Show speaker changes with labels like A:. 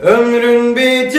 A: Ömrün bitirir